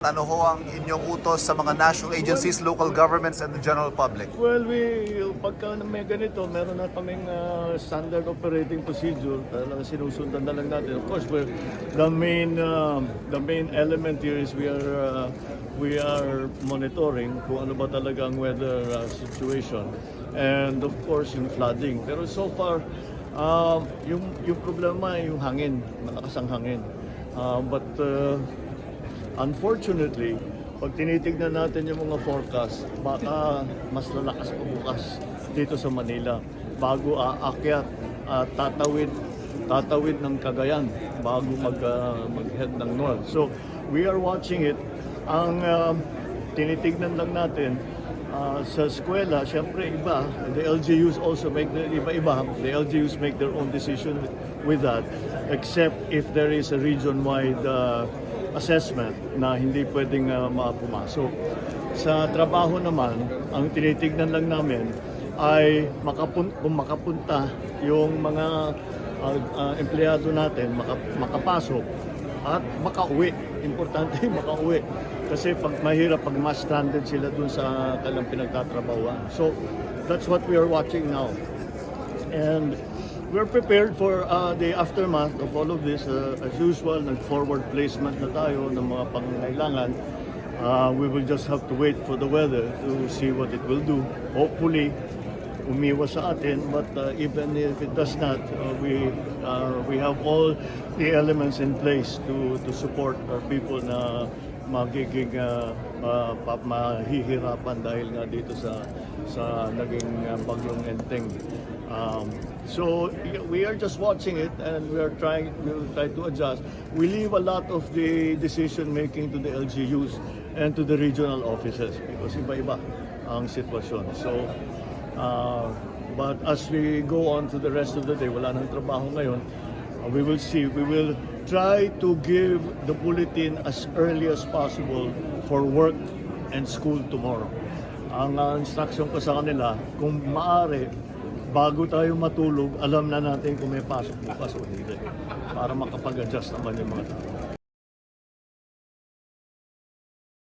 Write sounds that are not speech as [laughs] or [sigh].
Ano ho ang inyong utos sa mga national agencies, local governments, and the general public? Well, we, pagka may ganito, meron na kaming uh, standard operating procedure. Talagang sinusundan na lang natin. Of course, we're, the main um, the main element here is we are uh, we are monitoring kung ano ba talaga ang weather uh, situation. And of course, yung flooding. Pero so far, um, yung yung problema ay yung hangin, malakas ang hangin. Uh, but uh, Unfortunately, pag tinitignan natin yung mga forecast, baka mas lalakas pa bukas dito sa Manila bago aakyat at tatawid tatawid ng Cagayan bago mag ah, mag-head ng north. So, we are watching it. Ang um, tinitignan lang natin ah, sa eskwela, syempre iba, the LGUs also make the iba-iba, the LGUs make their own decision with that except if there is a region-wide uh, assessment na hindi pwedeng uh, mapumasok. Sa trabaho naman, ang tinitignan lang namin ay makapun kung makapunta yung mga uh, uh, empleyado natin maka, makapasok at makauwi. Importante [laughs] makauwi. Kasi pag mahirap pag mas stranded sila dun sa kanilang pinagtatrabahuan. So, that's what we are watching now. And we're prepared for uh, the aftermath of all of this. Uh, as usual, nag-forward placement na tayo ng mga pangangailangan. Uh, we will just have to wait for the weather to see what it will do. Hopefully, umiwas sa atin. But uh, even if it does not, uh, we uh, we have all the elements in place to to support our people na magiging uh, uh, pa- mahihirapan dahil nga dito sa sa naging uh, bagyong enteng. Um, so we are just watching it and we are trying will try to adjust. We leave a lot of the decision making to the LGUs and to the regional offices because iba-iba ang sitwasyon. So uh, but as we go on to the rest of the day, wala nang trabaho ngayon, uh, we will see, we will try to give the bulletin as early as possible for work and school tomorrow. Ang uh, instruction ko sa kanila, kung maaari, bago tayo matulog, alam na natin kung may pasok bukas o hindi. Para makapag-adjust naman yung mga tao.